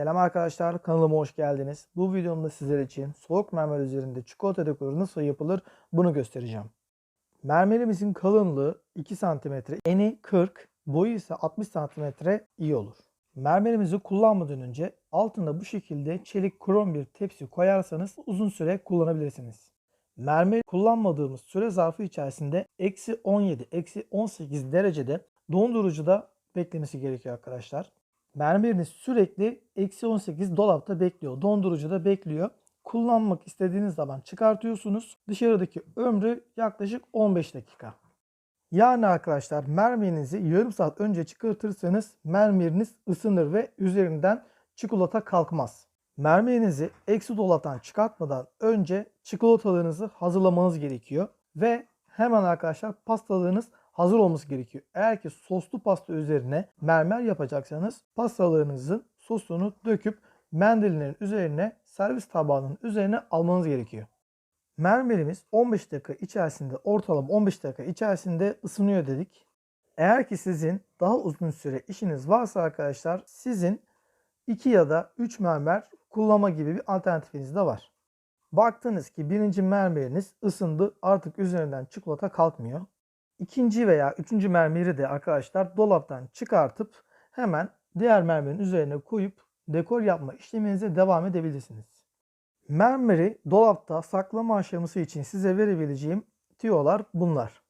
Selam arkadaşlar kanalıma hoş geldiniz. Bu videomda sizler için soğuk mermer üzerinde çikolata dekoru nasıl yapılır bunu göstereceğim. Mermerimizin kalınlığı 2 cm, eni 40, boyu ise 60 cm iyi olur. Mermerimizi kullanmadan önce altına bu şekilde çelik krom bir tepsi koyarsanız uzun süre kullanabilirsiniz. Mermer kullanmadığımız süre zarfı içerisinde eksi 17, eksi 18 derecede dondurucuda beklemesi gerekiyor arkadaşlar. Mermeriniz sürekli eksi 18 dolapta bekliyor. Dondurucuda bekliyor. Kullanmak istediğiniz zaman çıkartıyorsunuz. Dışarıdaki ömrü yaklaşık 15 dakika. Yani arkadaşlar mermerinizi yarım saat önce çıkartırsanız mermeriniz ısınır ve üzerinden çikolata kalkmaz. Mermerinizi eksi dolaptan çıkartmadan önce çikolatalarınızı hazırlamanız gerekiyor. Ve hemen arkadaşlar pastalarınız hazır olması gerekiyor. Eğer ki soslu pasta üzerine mermer yapacaksanız pastalarınızın sosunu döküp mendilinin üzerine servis tabağının üzerine almanız gerekiyor. Mermerimiz 15 dakika içerisinde ortalama 15 dakika içerisinde ısınıyor dedik. Eğer ki sizin daha uzun süre işiniz varsa arkadaşlar sizin 2 ya da 3 mermer kullanma gibi bir alternatifiniz de var. Baktınız ki birinci mermeriniz ısındı artık üzerinden çikolata kalkmıyor. İkinci veya üçüncü mermeri de arkadaşlar dolaptan çıkartıp hemen diğer mermerin üzerine koyup dekor yapma işleminize devam edebilirsiniz. Mermeri dolapta saklama aşaması için size verebileceğim tiyolar bunlar.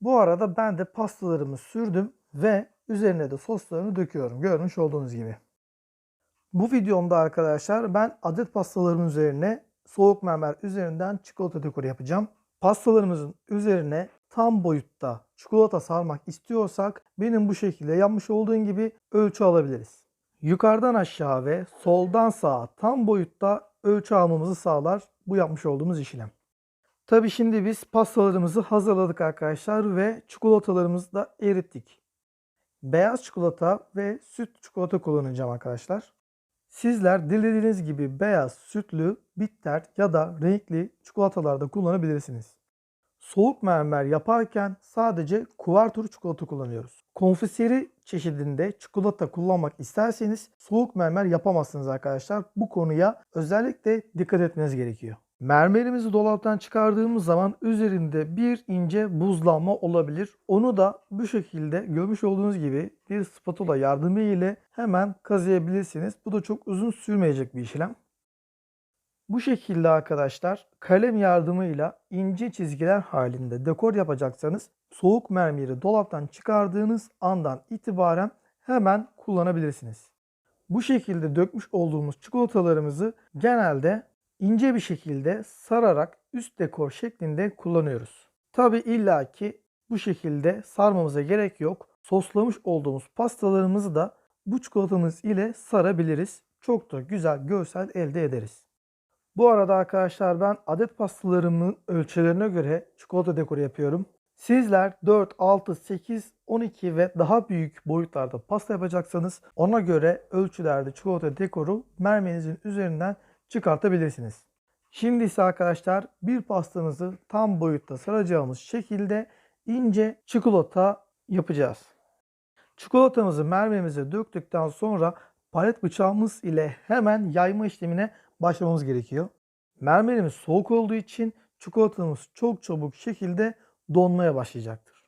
Bu arada ben de pastalarımı sürdüm ve üzerine de soslarını döküyorum. Görmüş olduğunuz gibi. Bu videomda arkadaşlar ben adet pastalarımın üzerine soğuk mermer üzerinden çikolata dekoru yapacağım. Pastalarımızın üzerine tam boyutta çikolata sarmak istiyorsak benim bu şekilde yapmış olduğum gibi ölçü alabiliriz. Yukarıdan aşağı ve soldan sağa tam boyutta ölçü almamızı sağlar bu yapmış olduğumuz işlem. Tabi şimdi biz pastalarımızı hazırladık arkadaşlar ve çikolatalarımızı da erittik. Beyaz çikolata ve süt çikolata kullanacağım arkadaşlar. Sizler dilediğiniz gibi beyaz, sütlü, bitter ya da renkli çikolatalar da kullanabilirsiniz. Soğuk mermer yaparken sadece kuvarturu çikolata kullanıyoruz. Konfiseri çeşidinde çikolata kullanmak isterseniz soğuk mermer yapamazsınız arkadaşlar. Bu konuya özellikle dikkat etmeniz gerekiyor. Mermerimizi dolaptan çıkardığımız zaman üzerinde bir ince buzlanma olabilir. Onu da bu şekilde görmüş olduğunuz gibi bir spatula yardımı ile hemen kazıyabilirsiniz. Bu da çok uzun sürmeyecek bir işlem. Bu şekilde arkadaşlar kalem yardımıyla ince çizgiler halinde dekor yapacaksanız soğuk mermeri dolaptan çıkardığınız andan itibaren hemen kullanabilirsiniz. Bu şekilde dökmüş olduğumuz çikolatalarımızı genelde ince bir şekilde sararak üst dekor şeklinde kullanıyoruz. Tabi illaki bu şekilde sarmamıza gerek yok. Soslamış olduğumuz pastalarımızı da bu çikolatamız ile sarabiliriz. Çok da güzel görsel elde ederiz. Bu arada arkadaşlar ben adet pastalarımın ölçülerine göre çikolata dekoru yapıyorum. Sizler 4, 6, 8, 12 ve daha büyük boyutlarda pasta yapacaksanız ona göre ölçülerde çikolata dekoru mermerinizin üzerinden çıkartabilirsiniz. Şimdi ise arkadaşlar bir pastamızı tam boyutta saracağımız şekilde ince çikolata yapacağız. Çikolatamızı mermerimize döktükten sonra palet bıçağımız ile hemen yayma işlemine başlamamız gerekiyor. Mermerimiz soğuk olduğu için çikolatamız çok çabuk şekilde donmaya başlayacaktır.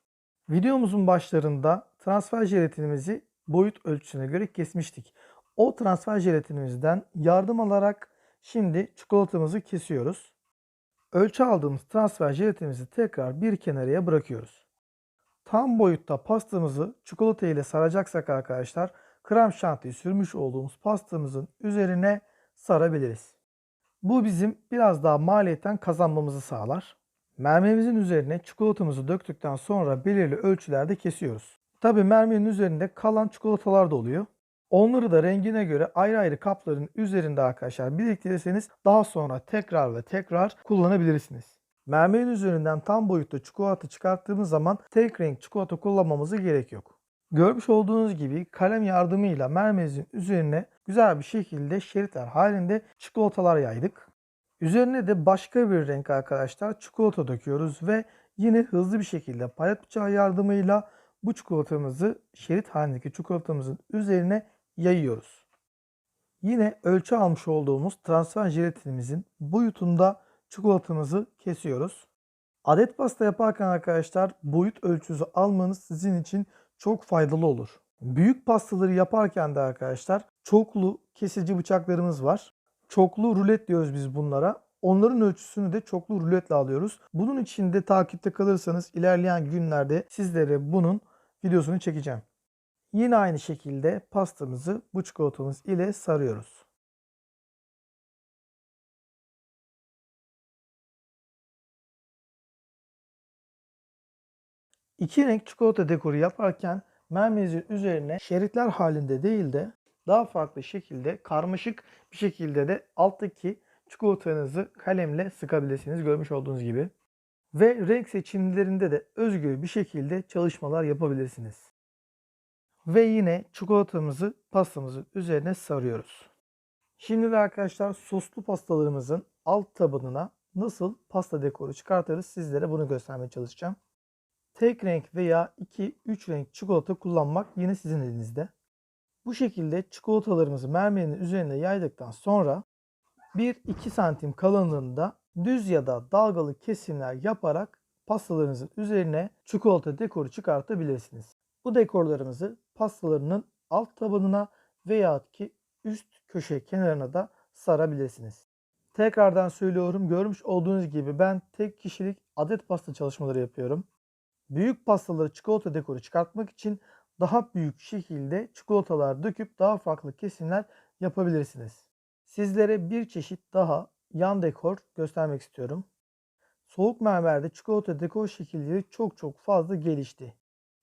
Videomuzun başlarında transfer jelatinimizi boyut ölçüsüne göre kesmiştik. O transfer jelatinimizden yardım alarak şimdi çikolatamızı kesiyoruz. Ölçü aldığımız transfer jelatinimizi tekrar bir kenarıya bırakıyoruz. Tam boyutta pastamızı çikolata ile saracaksak arkadaşlar krem şantiyi sürmüş olduğumuz pastamızın üzerine sarabiliriz. Bu bizim biraz daha maliyetten kazanmamızı sağlar. Mermerimizin üzerine çikolatamızı döktükten sonra belirli ölçülerde kesiyoruz. Tabi mermerin üzerinde kalan çikolatalar da oluyor. Onları da rengine göre ayrı ayrı kapların üzerinde arkadaşlar biriktirirseniz daha sonra tekrar ve tekrar kullanabilirsiniz. Mermerin üzerinden tam boyutta çikolata çıkarttığımız zaman tek renk çikolata kullanmamıza gerek yok. Görmüş olduğunuz gibi kalem yardımıyla mermerimizin üzerine güzel bir şekilde şeritler halinde çikolatalar yaydık. Üzerine de başka bir renk arkadaşlar çikolata döküyoruz ve yine hızlı bir şekilde palet bıçağı yardımıyla bu çikolatamızı şerit halindeki çikolatamızın üzerine yayıyoruz. Yine ölçü almış olduğumuz transfer jelatinimizin boyutunda çikolatamızı kesiyoruz. Adet pasta yaparken arkadaşlar boyut ölçüsü almanız sizin için çok faydalı olur. Büyük pastaları yaparken de arkadaşlar çoklu kesici bıçaklarımız var. Çoklu rulet diyoruz biz bunlara. Onların ölçüsünü de çoklu ruletle alıyoruz. Bunun için de takipte kalırsanız ilerleyen günlerde sizlere bunun videosunu çekeceğim. Yine aynı şekilde pastamızı bu çikolatamız ile sarıyoruz. İki renk çikolata dekoru yaparken mermezin üzerine şeritler halinde değil de daha farklı şekilde karmaşık bir şekilde de alttaki çikolatanızı kalemle sıkabilirsiniz görmüş olduğunuz gibi. Ve renk seçimlerinde de özgür bir şekilde çalışmalar yapabilirsiniz. Ve yine çikolatamızı pastamızın üzerine sarıyoruz. Şimdi de arkadaşlar soslu pastalarımızın alt tabanına nasıl pasta dekoru çıkartırız sizlere bunu göstermeye çalışacağım. Tek renk veya 2-3 renk çikolata kullanmak yine sizin elinizde. Bu şekilde çikolatalarımızı mermerin üzerine yaydıktan sonra 1-2 santim kalınlığında düz ya da dalgalı kesimler yaparak pastalarınızın üzerine çikolata dekoru çıkartabilirsiniz. Bu dekorlarımızı pastalarının alt tabanına veya ki üst köşe kenarına da sarabilirsiniz. Tekrardan söylüyorum görmüş olduğunuz gibi ben tek kişilik adet pasta çalışmaları yapıyorum. Büyük pastaları çikolata dekoru çıkartmak için daha büyük şekilde çikolatalar döküp daha farklı kesimler yapabilirsiniz. Sizlere bir çeşit daha yan dekor göstermek istiyorum. Soğuk mermerde çikolata dekor şekilleri çok çok fazla gelişti.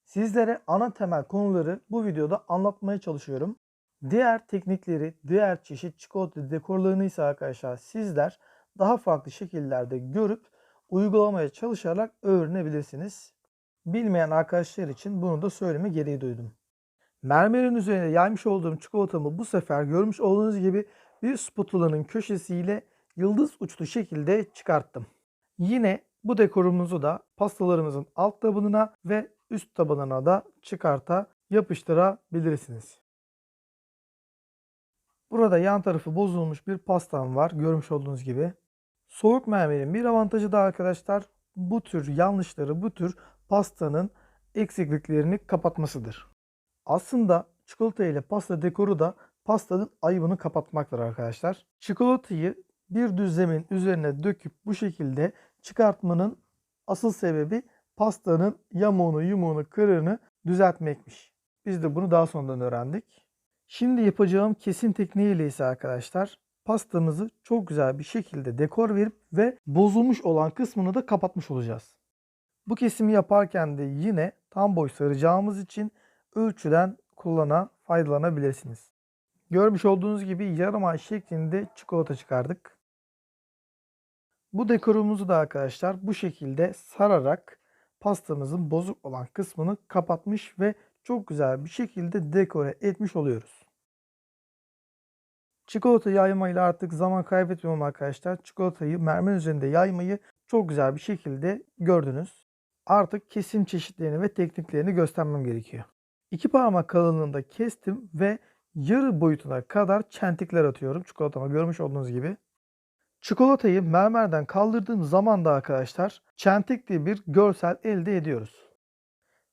Sizlere ana temel konuları bu videoda anlatmaya çalışıyorum. Diğer teknikleri, diğer çeşit çikolata dekorlarını ise arkadaşlar sizler daha farklı şekillerde görüp uygulamaya çalışarak öğrenebilirsiniz. Bilmeyen arkadaşlar için bunu da söyleme gereği duydum. Mermerin üzerine yaymış olduğum çikolatamı bu sefer görmüş olduğunuz gibi bir spatulanın köşesiyle yıldız uçlu şekilde çıkarttım. Yine bu dekorumuzu da pastalarımızın alt tabanına ve üst tabanına da çıkarta yapıştırabilirsiniz. Burada yan tarafı bozulmuş bir pastam var görmüş olduğunuz gibi. Soğuk mermerin bir avantajı da arkadaşlar bu tür yanlışları, bu tür pastanın eksikliklerini kapatmasıdır. Aslında çikolata ile pasta dekoru da pastanın ayıbını kapatmaktır arkadaşlar. Çikolatayı bir düzlemin üzerine döküp bu şekilde çıkartmanın asıl sebebi pastanın yamuğunu, yumuğunu, kırığını düzeltmekmiş. Biz de bunu daha sonradan öğrendik. Şimdi yapacağım kesim tekniğiyle ise arkadaşlar pastamızı çok güzel bir şekilde dekor verip ve bozulmuş olan kısmını da kapatmış olacağız. Bu kesimi yaparken de yine tam boy saracağımız için ölçüden kullana faydalanabilirsiniz. Görmüş olduğunuz gibi yarım ay şeklinde çikolata çıkardık. Bu dekorumuzu da arkadaşlar bu şekilde sararak pastamızın bozuk olan kısmını kapatmış ve çok güzel bir şekilde dekore etmiş oluyoruz. Çikolata yaymayla artık zaman kaybetmiyorum arkadaşlar. Çikolatayı mermer üzerinde yaymayı çok güzel bir şekilde gördünüz. Artık kesim çeşitlerini ve tekniklerini göstermem gerekiyor. İki parmak kalınlığında kestim ve yarı boyutuna kadar çentikler atıyorum çikolatama görmüş olduğunuz gibi. Çikolatayı mermerden kaldırdığım zaman da arkadaşlar çentikli bir görsel elde ediyoruz.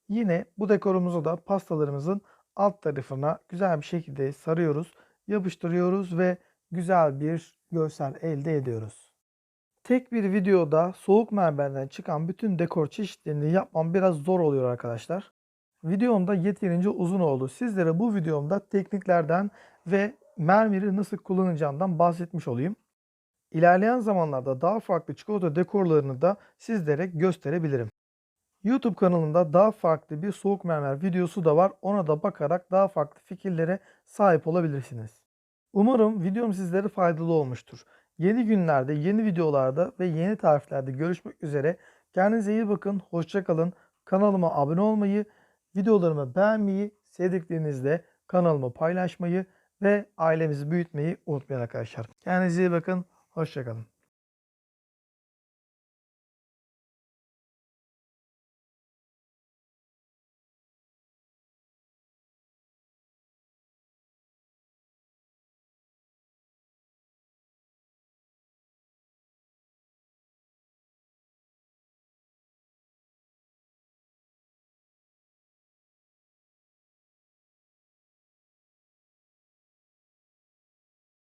Yine bu dekorumuzu da pastalarımızın alt tarafına güzel bir şekilde sarıyoruz, yapıştırıyoruz ve güzel bir görsel elde ediyoruz. Tek bir videoda soğuk mermerden çıkan bütün dekor çeşitlerini yapmam biraz zor oluyor arkadaşlar. Videom da yeterince uzun oldu. Sizlere bu videomda tekniklerden ve mermeri nasıl kullanacağımdan bahsetmiş olayım. İlerleyen zamanlarda daha farklı çikolata dekorlarını da sizlere gösterebilirim. YouTube kanalımda daha farklı bir soğuk mermer videosu da var. Ona da bakarak daha farklı fikirlere sahip olabilirsiniz. Umarım videom sizlere faydalı olmuştur. Yeni günlerde, yeni videolarda ve yeni tariflerde görüşmek üzere. Kendinize iyi bakın, hoşçakalın. Kanalıma abone olmayı, videolarımı beğenmeyi, sevdiklerinizle kanalıma paylaşmayı ve ailemizi büyütmeyi unutmayın arkadaşlar. Kendinize iyi bakın, hoşçakalın.